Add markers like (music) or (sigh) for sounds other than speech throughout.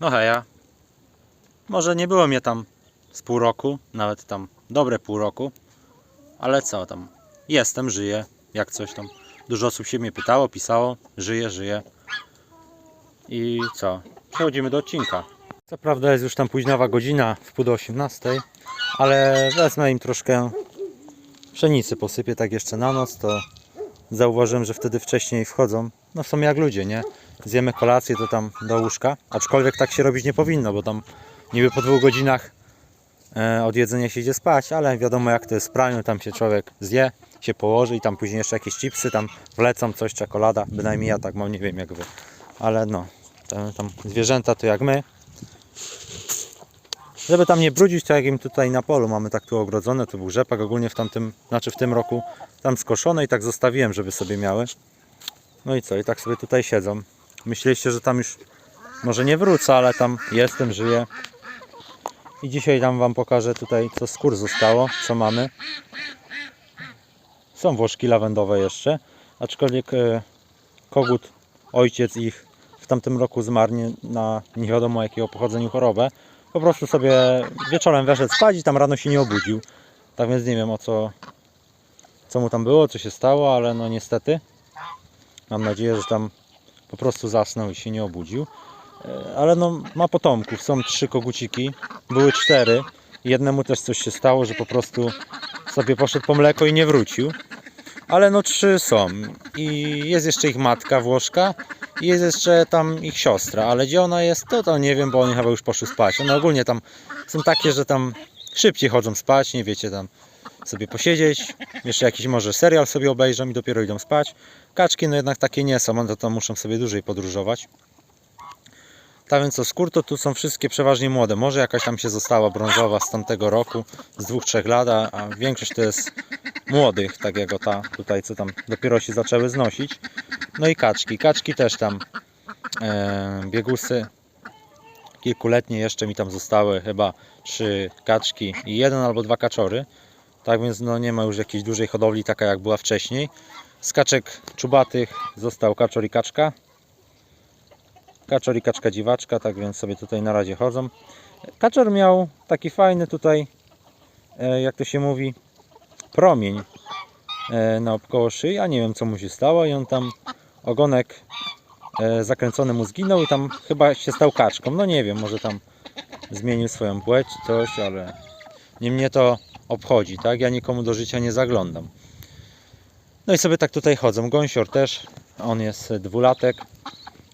No heja. Może nie było mnie tam z pół roku, nawet tam dobre pół roku. Ale co tam? Jestem, żyję, jak coś tam. Dużo osób się mnie pytało, pisało, żyję, żyję. I co? Przechodzimy do odcinka. Co prawda jest już tam późnowa godzina, w pół do 18, ale wezmę im troszkę pszenicy, posypię tak jeszcze na noc, to zauważyłem, że wtedy wcześniej wchodzą. No sumie jak ludzie, nie? Zjemy kolację, to tam do łóżka. Aczkolwiek tak się robić nie powinno, bo tam niby po dwóch godzinach e, od jedzenia się idzie spać, ale wiadomo jak to jest w praniu, tam się człowiek zje, się położy i tam później jeszcze jakieś chipsy tam wlecą, coś, czekolada, bynajmniej ja tak mam, nie wiem jak wy. Ale no, tam, tam zwierzęta to jak my. Żeby tam nie brudzić, to jak im tutaj na polu mamy tak tu ogrodzone, to był rzepak ogólnie w tamtym, znaczy w tym roku tam skoszone i tak zostawiłem, żeby sobie miały. No i co, i tak sobie tutaj siedzą. Myśleliście, że tam już może nie wrócę, ale tam jestem, żyję. I dzisiaj tam Wam pokażę tutaj, co skór zostało, co mamy. Są włoszki lawendowe jeszcze, aczkolwiek e, kogut, ojciec ich w tamtym roku zmarł na nie wiadomo jakiego pochodzeniu chorobę. Po prostu sobie wieczorem weszedł spać i tam rano się nie obudził. Tak więc nie wiem o co, co mu tam było, co się stało, ale no niestety. Mam nadzieję, że tam po prostu zasnął i się nie obudził. E, Ale no ma potomków, są trzy koguciki, były cztery. Jednemu też coś się stało, że po prostu sobie poszedł po mleko i nie wrócił. Ale no trzy są. I jest jeszcze ich matka Włoszka i jest jeszcze tam ich siostra. Ale gdzie ona jest, to, to nie wiem, bo oni chyba już poszły spać. One ogólnie tam są takie, że tam szybciej chodzą spać, nie wiecie, tam sobie posiedzieć. Jeszcze jakiś może serial sobie obejrzą i dopiero idą spać. Kaczki no jednak takie nie są, one to tam muszą sobie dłużej podróżować. Tak więc co, skór to tu są wszystkie przeważnie młode. Może jakaś tam się została brązowa z tamtego roku, z dwóch, trzech lat, a- większość to jest młodych, tak jak ta tutaj, co tam dopiero się zaczęły znosić. No i kaczki. Kaczki też tam e, biegusy kilkuletnie jeszcze mi tam zostały chyba trzy kaczki i jeden albo dwa kaczory. Tak więc no nie ma już jakiejś dużej hodowli taka jak była wcześniej. Z kaczek czubatych został kaczor i kaczka. Kaczor i kaczka dziwaczka, tak więc sobie tutaj na razie chodzą. Kaczor miał taki fajny tutaj, e, jak to się mówi, promień e, naokoło szyi, a nie wiem co mu się stało i on tam ogonek e, zakręcony mu zginął i tam chyba się stał kaczką. No nie wiem, może tam zmienił swoją płeć, coś, ale nie mnie to obchodzi, tak? Ja nikomu do życia nie zaglądam. No i sobie tak tutaj chodzą. Gąsior też, on jest dwulatek.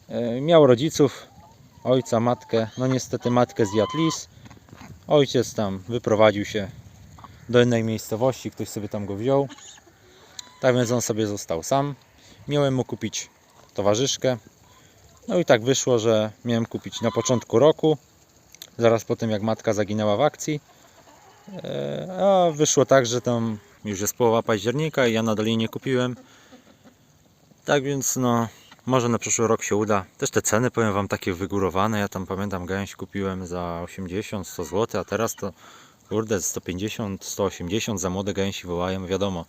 E, Miał rodziców, ojca, matkę. No niestety matkę zjadł lis. Ojciec tam wyprowadził się do innej miejscowości, ktoś sobie tam go wziął. Tak więc on sobie został sam. Miałem mu kupić towarzyszkę. No i tak wyszło, że miałem kupić na początku roku, zaraz po tym jak matka zaginęła w akcji. E, A wyszło tak, że tam już jest połowa października i ja nadal jej nie kupiłem. Tak więc no, może na przyszły rok się uda. Też te ceny powiem Wam takie wygórowane. Ja tam pamiętam gęś kupiłem za 80, 100 zł, a teraz to kurde 150, 180 za młode gęsi wołają, wiadomo.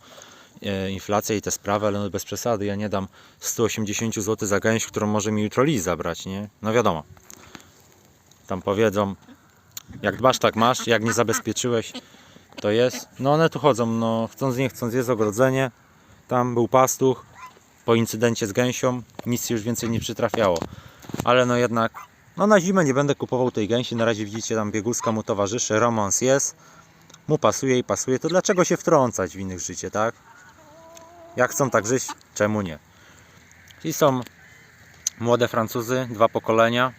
E, Inflacja i te sprawy, ale no bez przesady. Ja nie dam 180 zł za gęś, którą może mi jutro lis zabrać, nie? No wiadomo. Tam powiedzą, jak dbasz, tak masz. Jak nie zabezpieczyłeś, to jest. No one tu chodzą, no chcąc nie chcąc jest ogrodzenie. Tam był pastuch. Po incydencie z gęsią nic już więcej nie przytrafiało. Ale no jednak, no na zimę nie będę kupował tej gęsi. Na razie widzicie tam bieguska mu towarzyszy. Romans jest. Mu pasuje i pasuje. To dlaczego się wtrącać w innych życie, tak? Jak chcą tak żyć, czemu nie? I są młode Francuzy, dwa pokolenia.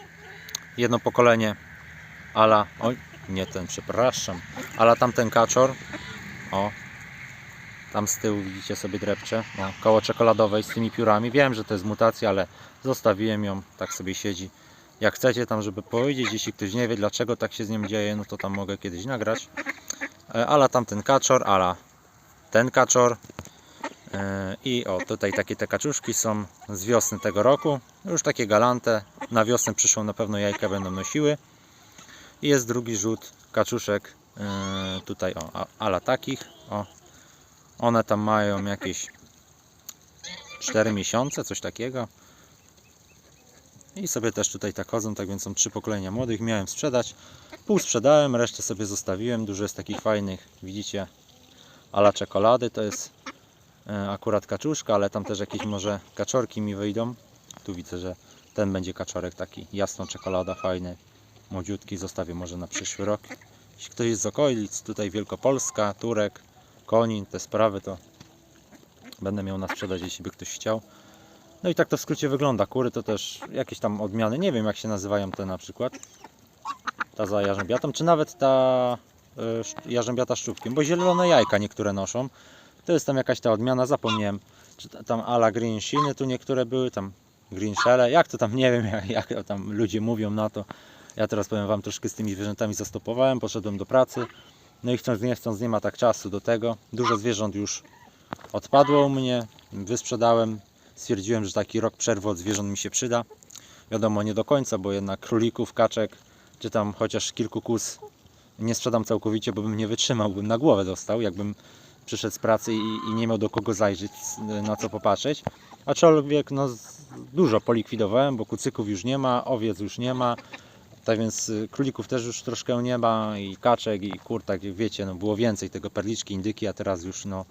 Jedno pokolenie ala, oj, nie ten, przepraszam, ala tamten kaczor, o, tam z tyłu widzicie sobie drepcze, koło czekoladowej z tymi piórami, wiem, że to jest mutacja, ale zostawiłem ją, tak sobie siedzi. Jak chcecie tam, żeby powiedzieć, jeśli ktoś nie wie, dlaczego tak się z nią dzieje, no to tam mogę kiedyś nagrać. E, Ala tamten kaczor, ala ten kaczor. E, I o, tutaj takie te kaczuszki są z wiosny tego roku. Już takie galante. Na wiosnę przyszło na pewno jajka będą nosiły. I jest drugi rzut kaczuszek e, tutaj o, ala takich. O. One tam mają jakieś 4 miesiące, coś takiego. I sobie też tutaj tak chodzą, tak więc są trzy pokolenia młodych. Miałem sprzedać, pół sprzedałem, resztę sobie zostawiłem. Dużo jest takich fajnych, widzicie, ala czekolady, to jest akurat kaczuszka, ale tam też jakieś może kaczorki mi wyjdą. Tu widzę, że ten będzie kaczorek taki, jasną czekolada, fajny, młodziutki, zostawię może na przyszły rok. Jeśli ktoś jest z okolic, tutaj Wielkopolska, Turek, Konin, te sprawy, to będę miał na sprzedać, jeśli by ktoś chciał. No i tak to w skrócie wygląda. Kury to też jakieś tam odmiany, nie wiem jak się nazywają te na przykład. Ta za jarzębiatą, czy nawet ta y, sz- jarzębiata szczupkiem, bo zielone jajka niektóre noszą. To jest tam jakaś ta odmiana, zapomniałem. Czy ta- tam ala green shiny tu niektóre były, tam green shelle, jak to tam, nie wiem (laughs) jak, jak tam ludzie mówią na to. Ja teraz powiem Wam, troszkę z tymi zwierzętami zastopowałem, poszedłem do pracy. No i chcąc nie chcąc nie ma tak czasu do tego. Dużo zwierząt już odpadło u mnie, wysprzedałem. Stwierdziłem, że taki rok przerwy od zwierząt mi się przyda. Wiadomo, nie do końca, bo jednak królików, kaczek, czy tam chociaż kilku kus nie sprzedam całkowicie, bo bym nie wytrzymał, bym na głowę dostał, jakbym przyszedł z pracy i, i nie miał do kogo zajrzeć, na co popatrzeć. Aczkolwiek no, dużo polikwidowałem, bo kucyków już nie ma, owiec już nie ma, tak więc y, królików też już troszkę nie ma i kaczek i kur, tak wiecie, no, było więcej tego perliczki, indyki, a teraz już no,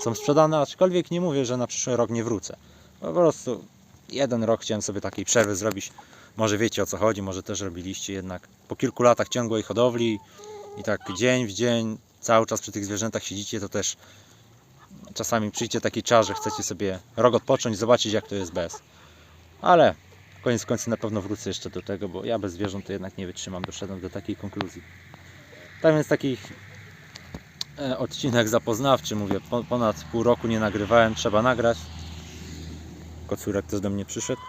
są sprzedane, aczkolwiek nie mówię, że na przyszły rok nie wrócę. Po prostu jeden rok chciałem sobie takiej przerwy zrobić. Może wiecie o co chodzi, może też robiliście jednak po kilku latach ciągłej hodowli i tak dzień w dzień cały czas przy tych zwierzętach siedzicie, to też czasami przyjdzie taki czas, że chcecie sobie rok odpocząć, zobaczyć jak to jest bez. Ale koniec końców na pewno wrócę jeszcze do tego, bo ja bez zwierząt to jednak nie wytrzymam, doszedłem do takiej konkluzji. Tak więc taki e, odcinek zapoznawczy, mówię, po, ponad pół roku nie nagrywałem, trzeba nagrać. Kocurek też do mnie przyszedł.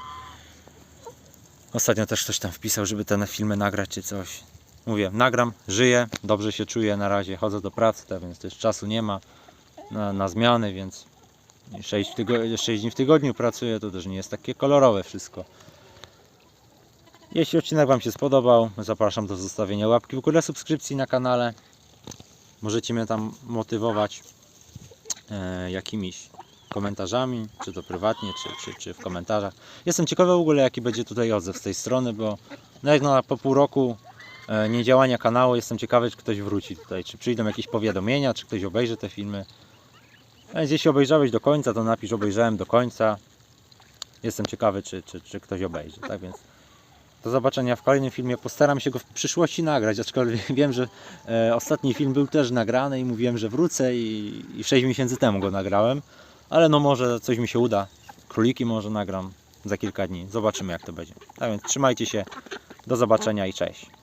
Ostatnio też ktoś tam wpisał, żeby te filmy nagrać czy coś. Mówię, nagram, żyję, dobrze się czuję na razie, chodzę do pracy, tak więc też czasu nie ma na, na zmiany, więc 6, tygo- 6 dni w tygodniu pracuję, to też nie jest takie kolorowe wszystko. Jeśli odcinek Wam się spodobał, zapraszam do zostawienia łapki w górę, subskrypcji na kanale. Możecie mnie tam motywować e, jakimiś komentarzami, czy to prywatnie, czy, czy, czy w komentarzach. Jestem ciekawy w ogóle jaki będzie tutaj odzew z tej strony, bo no jak po pół roku niedziałania kanału jestem ciekawy, czy ktoś wróci tutaj, czy przyjdą jakieś powiadomienia, czy ktoś obejrzy te filmy. Więc jeśli obejrzałeś do końca, to napisz obejrzałem do końca. Jestem ciekawy, czy, czy, czy ktoś obejrzy. Tak więc do zobaczenia w kolejnym filmie. Postaram się go w przyszłości nagrać, aczkolwiek (laughs) wiem, że e, ostatni film był też nagrany i mówiłem, że wrócę i, i 6 miesięcy temu go nagrałem. Ale no może coś mi się uda. Króliki może nagram za kilka dni. Zobaczymy jak to będzie. Tak więc trzymajcie się. Do zobaczenia i cześć.